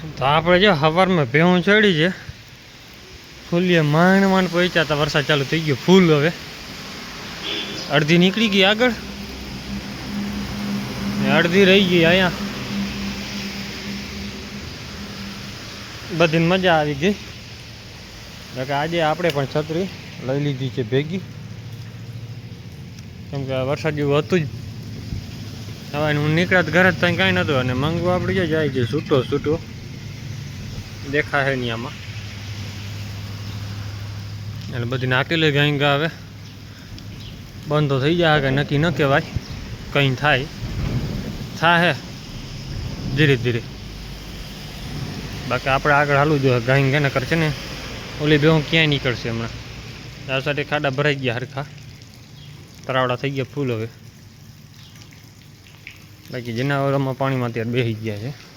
તો આપણે જો સવારમાં ભેહું ચડી છે. ફૂલીએ માંડ માંડ પહોંચ્યા હતા, વરસાદ ચાલુ થઈ ગયો, ફૂલ હવે. અડધી નીકળી ગઈ આગળ. અડધી રહી ગઈ અહીંયા. બધી મજા આવી ગઈ. કે આજે આપણે પણ છત્રી લઈ લીધી છે ભેગી. કેમ કે વરસાદ જેવું હતું જ. હવે હું નીકળ્યા ઘરે જ ત્યાં કાંઈ નહોતું, અને મંગવા આપણે જાય છે છૂટો છૂટો દેખાય નહીં આમાં. એટલે બધી નાખી ગાય આવે. બંધ બંધો થઈ જાય કે નક્કી ન કહેવાય. કંઈ થાય. થાય ધીરે ધીરે. બાકી આપણે આગળ હાલવું જોઈએ. ગાઈ ગાય કરશે ને, ઓલી બે ક્યાંય નીકળશે હમણાં. આ સાથે ખાડા ભરાઈ ગયા હરખા. તરાવડા થઈ ગયા ફૂલ હવે. બાકી જનાવરોમાં પાણીમાં અત્યારે બેસી ગયા છે.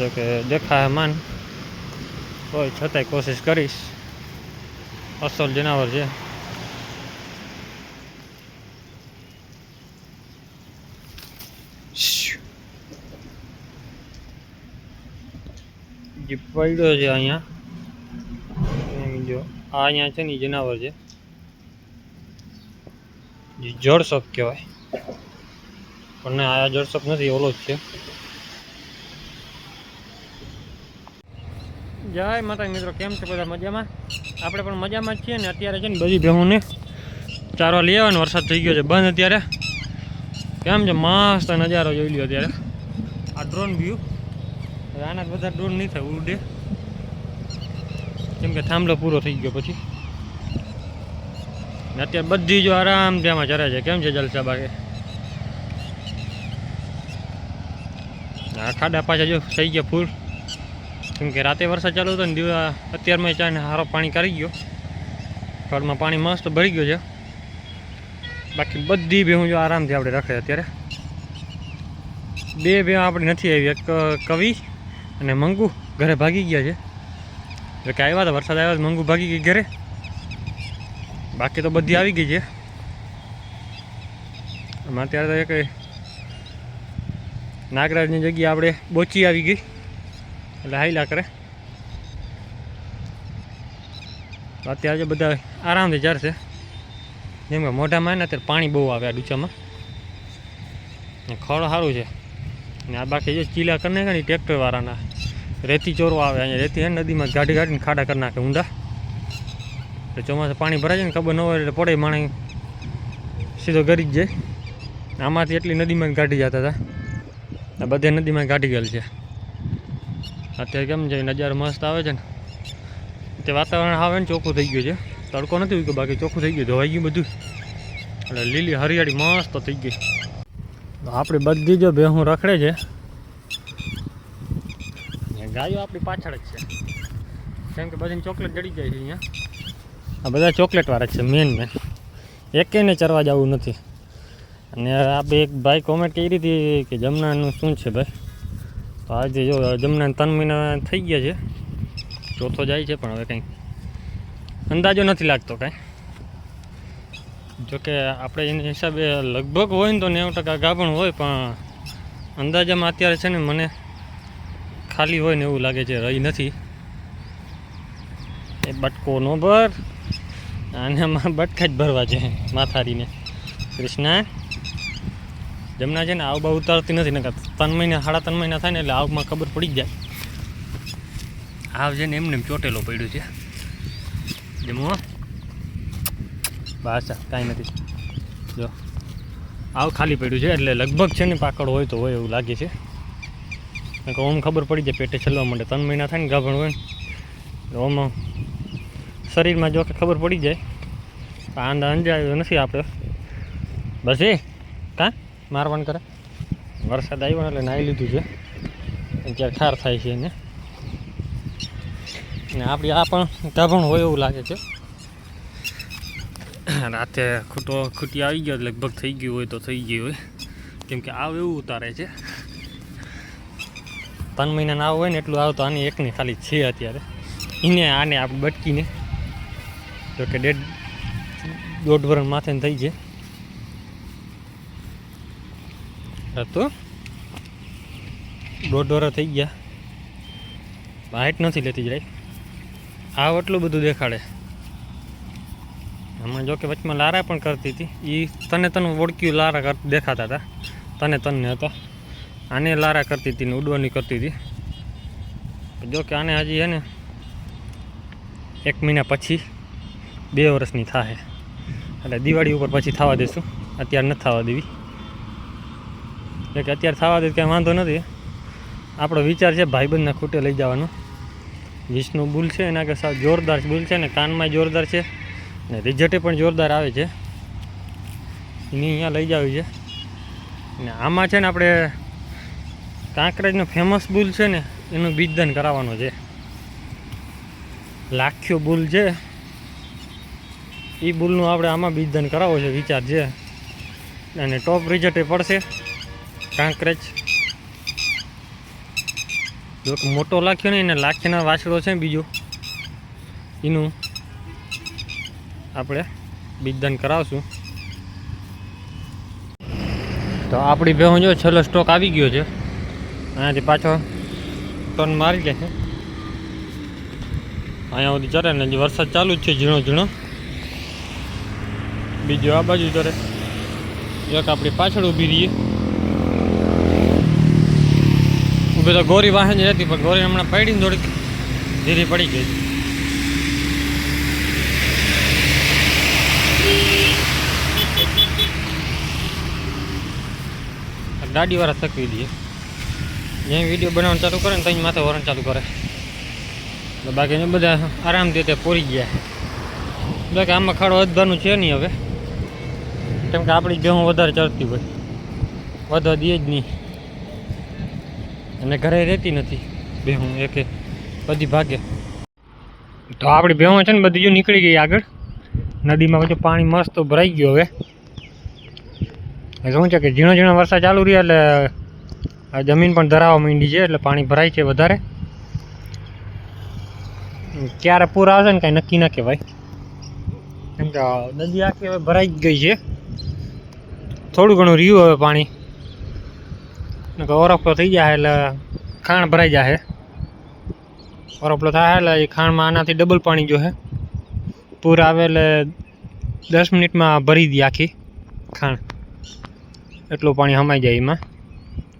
જો કે દેખાય માન. કોઈ છતાંય કોશિશ કરીશ. અસલ જનાવર છે. જે પડ્યો છે અહીંયા. જો, આ અહીંયા છે ને જનાવર છે. જે જળસપ કહેવાય. પણ આ જળસપ નથી, ઓલો જ છે. જય માતા મિત્રો, કેમ છે બધા મજામાં? આપણે પણ મજામાં જ છીએ ને અત્યારે છે ને બધી ભેહુંને ચારવા લઈ ને વરસાદ થઈ ગયો છે, બંધ અત્યારે. કેમ છે? મસ્ત નજારો જોઈ લ્યો અત્યારે. આ ડ્રોન વ્યૂ હવે આના બધા ડ્રોન નહીં થાય, ઉડે. કેમ કે થાંભલો પૂરો થઈ ગયો પછી. ને અત્યારે બધી જો આરામથી આમાં ચરે છે. કેમ છે જલસા બાકી આ ખાડા પાછા જો થઈ ગયા ફૂલ. કેમ કે રાતે વરસાદ ચાલુ હતો ને દિવસ અત્યારમાં ચાને સારો પાણી કરી ગયો. ફળમાં પાણી મસ્ત ભરી ગયો છે. બાકી બધી ભેહું જો આરામથી આપણે રાખે અત્યારે. બે ભેહ આપણે નથી આવી. એક કવિ અને મંગુ ઘરે ભાગી ગયા છે. એટલે કે આવ્યા હતા, વરસાદ આવ્યો તો મંગુ ભાગી ગઈ ઘરે. બાકી તો બધી આવી ગઈ છે. આમાં અત્યારે તો એક નાગરાજની જગ્યાએ આપણે બોચી આવી ગઈ. એટલે હાઈલા કરે. અત્યારે બધા આરામથી ચરશે જેમ કે મોઢામાં ને અત્યારે પાણી બહુ આવે આ ડૂચામાં. ખળ સારું છે. ને આ બાકી જો ચીલા કરી નાખે ને ટ્રેક્ટરવાળાના. રેતી ચોરવા આવે. અહીંયા રેતી હે નદીમાં ગાડી ગાડીને ખાડા કરી નાખે ઊંડા. એટલે ચોમાસે પાણી ભરાય છે ને ખબર ન હોય એટલે પડે માણે સીધો ગરી જ જાય. આમાંથી એટલી નદીમાં ગાઢી જતા હતા. બધે નદીમાં ગાઢી ગયેલ છે. અત્યારે કેમ છે, નજારો મસ્ત આવે છે ને? તે વાતાવરણ આવે ને ચોખ્ખું થઈ ગયું છે. તડકો નથી ઉગ્યો, બાકી ચોખ્ખું થઈ ગયું ધોવાઈ ગયું બધું. એટલે લીલી હરિયાળી મસ્ત થઈ ગઈ આપણી બધી જો ભેહું રખડે છે. ગાયો આપણી પાછળ જ છે. કેમ કે બધાને ચોકલેટ જડી જાય છે અહીંયા. આ બધા ચોકલેટવાળા જ છે મેન મેન એકેને ચરવા જવું નથી. અને આપણે એક ભાઈ કોમેન્ટ કરી હતી કે જમનાનું શું છે ભાઈ? તો આજે જો જમના ત્રણ મહિના થઈ ગયા છે. ચોથો જાય છે, પણ હવે કંઈ અંદાજો નથી લાગતો કાંઈ. જોકે આપણે એના હિસાબે લગભગ હોય ને તો નેવું ટકા ગાભણ હોય, પણ અંદાજામાં અત્યારે છે ને મને ખાલી હોય ને એવું લાગે છે, રહી નથી. એ બટકોનો ભર, અને આમાં બટકા જ ભરવા છે માથારીને કૃષ્ણા. જમના છે ને આવ બહુ ઉતારતી નથી ને ત્રણ મહિના સાડા ત્રણ મહિના થાય ને એટલે આવમાં ખબર પડી જાય. આવ છે ને એમને એમ ચોટેલો પડ્યું છે. જમો બસ કાંઈ નથી. જો આવ ખાલી પડ્યું છે એટલે લગભગ છે ને પાકડ હોય તો હોય એવું લાગે છે. કારણ ઓમ ખબર પડી જાય પેટે છલવા માંડે. ત્રણ મહિના થાય ને ગાભણ હોય ને ઓમ શરીરમાં જો કે ખબર પડી જાય. આંદા અંજાયો નથી આપણે બસ એ કાં? મારવાન કરે. વરસાદ આવ્યો એટલે નાહી લીધું છે. અત્યારે ઠાર થાય છે એને. ને આપણી આ પણ ગાભણ હોય એવું લાગે છે. રાતે ખૂટો ખૂટી આવી ગયો, લગભગ થઈ ગયું હોય તો થઈ ગયું હોય. કેમ કે આવ એવું ઉતારે છે. ત્રણ મહિનાના આવ હોય ને એટલું આવ તો આની એકની ખાલી છે અત્યારે. એને આને આપણે બટકીને. જોકે ડેઢ દોઢ વરણ માથે થઈ છે. હતું. દોઢ વરસ થઈ ગયા. હાઈટ નથી લેતી જરાય આ એટલું બધું દેખાડે. હમણાં જો કે વચમાં લારા પણ કરતી હતી. એ તને તને ઓળખ્યું લારા દેખાતા હતા. તને તને હતા. આને લારા કરતી હતી ને ઉડવાની કરતી હતી. જો કે આને હજી હે ને એક મહિના પછી બે વર્ષની થાય એટલે દિવાળી ઉપર પછી થવા દઈશું અત્યારે નથી થવા દેવી. એટલે કે અત્યારે થવા દે કાંઈ વાંધો નથી. આપણો વિચાર છે ભાઈબંધના ખૂટે લઈ જવાનો. વિષ્ણુ બુલ છે એના કે સાવ જોરદાર બુલ છે ને કાનમાં જોરદાર છે. ને રિઝલ્ટે પણ જોરદાર આવે છે. એની અહીંયા લઈ જાવી છે. ને આમાં છે ને આપણે કાંકરેજનો ફેમસ બુલ છે ને એનું બીજદાન કરાવવાનો છે. લાખ્યો બુલ છે. એ બુલનું આપણે આમાં બીજદાન કરાવવો છે વિચાર છે. અને ટોપ રિઝલ્ટે પડશે. કાંકરેજ. જો કે મોટો લાખ્યો ને એને લાખીના વાછડો છે બીજો. એનું આપણે બીજદાન કરાવશું. તો આપણી ભેહું જો છેલ્લો સ્ટોક આવી ગયો છે. અહીંયાથી પાછો ટર્ન મારી જશે અહીંયા સુધી ચરે ને વરસાદ ચાલુ જ છે ઝીણો ઝીણો. બીજો આ બાજુ ચરે એક આપણી પાછળ ઊભી રહીએ. ઊભી તો ગોરી વાહન જ હતી, પણ ગોરી હમણાં પડીને થોડીક ધીરી પડી ગઈ. ગાડીવાળા થકવી દઈએ. જ્યાં વીડિયો બનાવવાનું ચાલુ કરે ને ત્યાં માથે વરણ ચાલુ કરે. બાકી બધા આરામથી તે પૂરી ગયા. બાકી આમાં ખાડો વધવાનું છે નહીં હવે. કેમ કે આપણી ભેહું વધારે ચડતી હોય. વધવા દઈએ જ નહીં. અને ઘરે રહેતી નથી. બેહું એકે બધી ભાગે. તો આપણી ભેહું છે ને બધી જો નીકળી ગઈ આગળ. નદીમાં બધું પાણી મસ્ત ભરાઈ ગયું હવે. શું છે કે ઝીણો ઝીણો વરસાદ ચાલુ રહ્યા એટલે આ જમીન પણ ધરાવવા માંડી છે એટલે પાણી ભરાય છે વધારે. ક્યારે પૂર આવશે ને કાંઈ નક્કી ના કહેવાય. કેમ કે નદી આખી હવે ભરાઈ જ ગઈ છે. થોડું ઘણું રહ્યું હવે પાણી. ઓરફલો થઈ જાય એટલે ખાણ ભરાઈ જાય ઓરફલો થાય એટલે એ ખાણમાં આનાથી ડબલ પાણી જો હે પૂર આવે એટલે દસ મિનિટમાં ભરી દે આખી ખાણ. એટલું પાણી સમાઈ જાય એમાં.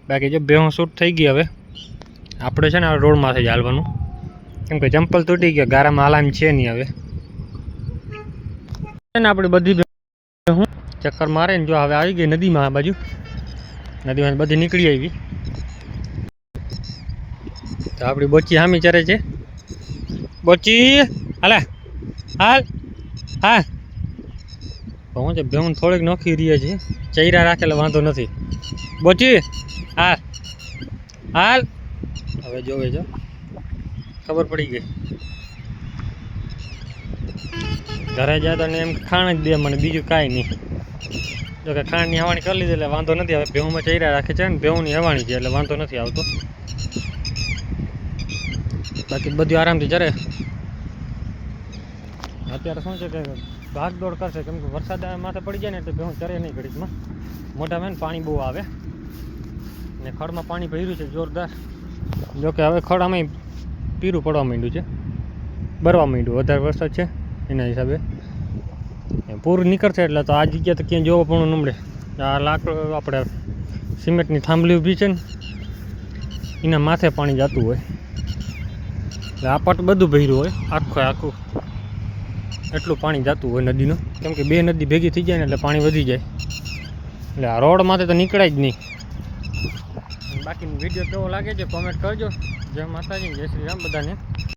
બાકી જો બેહું શૂટ થઈ ગઈ હવે. આપણે છે ને રોડમાંથી જ હાલવાનું. કેમ કે ચંપલ તૂટી ગયા, ગારામાં હાલામ છે નહીં હવે. છે ને આપણે બધી હું ચક્કર મારે ને જો હવે આવી ગઈ નદીમાં આ બાજુ. નદીમાં બધી નીકળી આવી. તો આપણી બોચી હામી ચરે છે. બોચી હાલે, હાલ હા હું છે થોડીક નોખી રહીએ છે. ચૈરા રાખેલા વાંધો નથી. બોચી હાલ હાલ. હવે જોવે જો ખબર પડી ગઈ. ઘરે જતા ને એમ ખાણ જ દે મને, બીજું કાંઈ નહીં. જો કે ખાંડની હવાણી કરી લીધી એટલે વાંધો નથી. આવે ભેહુંમાં ચૈરા રાખે છે ને, ભેહુંની હવાણી છે એટલે વાંધો નથી આવતો. બાકી બધું આરામથી ચરે અત્યારે શું છે કે ભાગ દોડ કરશે. કેમ કે વરસાદ માથે પડી જાય ને એટલે ભેહું ચરે નહીં ઘડીકમાં. મોઢામાં પાણી બહુ આવે. ને ખડમાં પાણી ભર્યું છે જોરદાર. જોકે હવે ખડ આમાં પીરું પડવા માંડ્યું છે. ભરવા માંડ્યું. વધારે વરસાદ છે એના હિસાબે. પૂરું નીકળશે એટલે તો આ જગ્યા તો ક્યાંય જોવો પણ નમડે આ લાકડું આપણે સિમેન્ટની થાંભલી ઊભી છે ને, એના માથે પાણી જતું હોય. એટલે આ પટ બધું ભર્યું હોય, આખું આખું. એટલું પાણી જતું હોય નદીનું. કેમ કે બે નદી ભેગી થઈ જાય ને એટલે પાણી વધી જાય. એટલે આ રોડ માથે તો નીકળાય જ નહીં. બાકી વીડિયો કેવો લાગે છે કોમેન્ટ કરજો. જય માતાજી, જય શ્રી રામ બધાને.